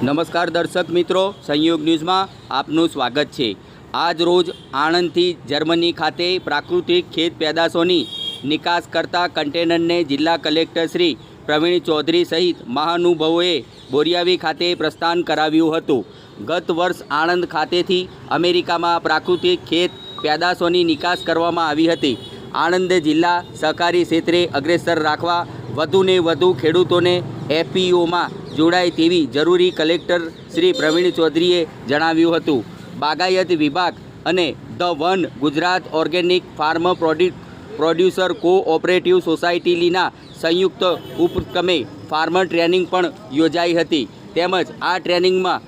નમસ્કાર દર્શક મિત્રો, સંયોગ ન્યૂઝમાં આપનું સ્વાગત છે. આજ રોજ આણંદથી જર્મની ખાતે પ્રાકૃતિક ખેત પેદાશોની નિકાસ કરતા કન્ટેનરને જિલ્લા કલેક્ટર શ્રી પ્રવીણ ચૌધરી સહિત મહાનુભાવોએ બોરિયાવી ખાતે પ્રસ્થાન કરાવ્યું હતું. ગત વર્ષ આણંદ ખાતેથી અમેરિકામાં પ્રાકૃતિક ખેત પેદાશોની નિકાસ કરવામાં આવી હતી. આણંદ જિલ્લા સહકારી ક્ષેત્રે અગ્રેસર રાખવા વધુને વધુ ખેડૂતોને એફપીઓમાં જોડાય તેવી જરૂરી કલેક્ટર શ્રી પ્રવીણ ચૌધરીએ જણાવ્યું હતું. બાગાયત વિભાગ અને the one Gujarat organic farm produce, producer cooperative સોસાયટીના સંયુક્ત ઉપક્રમે ફાર્મર ટ્રેનિંગ પણ યોજાઈ હતી. તેમજ આ ટ્રેનિંગમાં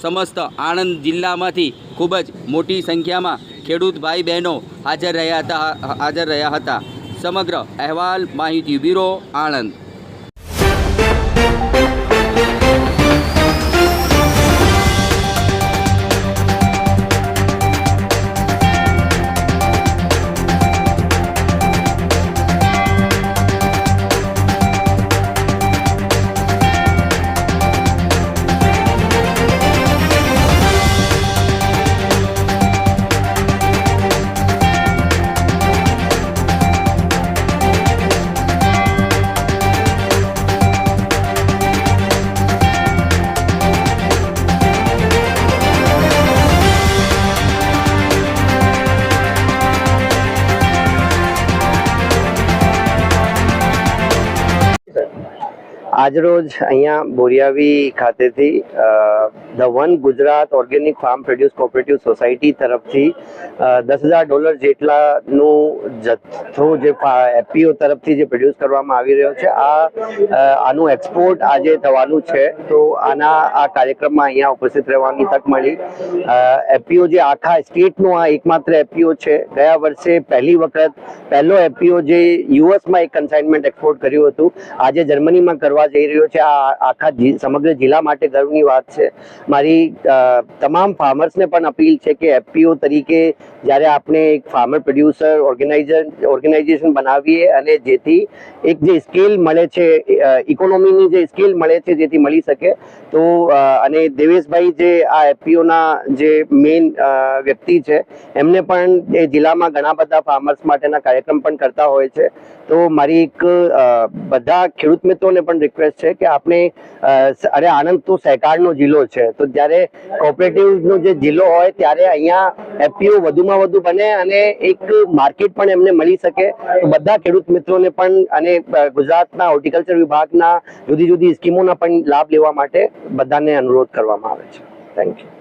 સમસ્ત આણંદ જિલ્લામાંથી ખૂબ જ મોટી સંખ્યામાં ખેડૂત ભાઈ બહેનો હાજર રહ્યા હતા, હાજર રહ્યા હતા. સમગ્ર અહેવાલ માહિતી બ્યુરો આણંદ. આજરોજ અહીંયા બોરિયાવી ખાતેથી the one Gujarat organic farm produce cooperative society તરફથી દસ હજાર ડોલર જેટલાનું જથ્થો જે એફપીઓ તરફથી જે પ્રોડ્યુસ કરવામાં આવી રહ્યો છે, આ આનું એક્સપોર્ટ આજે થવાનું છે. તો આના, આ કાર્યક્રમમાં અહીંયા ઉપસ્થિત રહેવાની તક મળી. એફપીઓ જે આખા સ્ટેટનું આ એકમાત્ર એફપીઓ છે, ગયા વર્ષે પહેલી વખત પહેલો એફપીઓ જે યુએસમાં એક કન્સાઇનમેન્ટ એક્સપોર્ટ કર્યું હતું, આજે જર્મનીમાં કરવા જઈ રહ્યો છે. આ આખા સમગ્ર જિલ્લા માટે ગર્વની વાત છે. મારી તમામ ફાર્મર્સને પણ અપીલ છે કે એફપીઓ તરીકે જ્યારે આપણે એક ફાર્મર પ્રોડ્યુસર ઓર્ગેનાઇઝર ઓર્ગેનાઇઝેશન બનાવીએ અને જેથી એક જે સ્કેલ મળે છે ઇકોનોમીની જે સ્કેલ મળે છે જેથી મળી શકે, તો અને દેવેશભાઈ જે આ એફપીઓના જે મેઇન વ્યક્તિ છે, એમને પણ એ જિલ્લામાં ઘણા બધા ફાર્મર્સ માટેના કાર્યક્રમ પણ કરતા હોય છે. તો મારી એક બધા ખેડૂત મિત્રોને પણ રિક્વેસ્ટ છે કે આપણે અરે આણંદ તો સહકારનો જિલ્લો છે. તો જ્યારે કોઓપરેટિવનો જે જિલ્લો હોય ત્યારે અહીંયા એફપીઓ વધુમાં વધુ બને અને એક માર્કેટ પણ એમને મળી શકે. તો બધા ખેડૂત મિત્રોને પણ અને ગુજરાતના હોર્ટિકલ્ચર વિભાગના જુદી જુદી સ્કીમોના પણ લાભ લેવા માટે બધાને અનુરોધ કરવામાં આવે છે. Thank you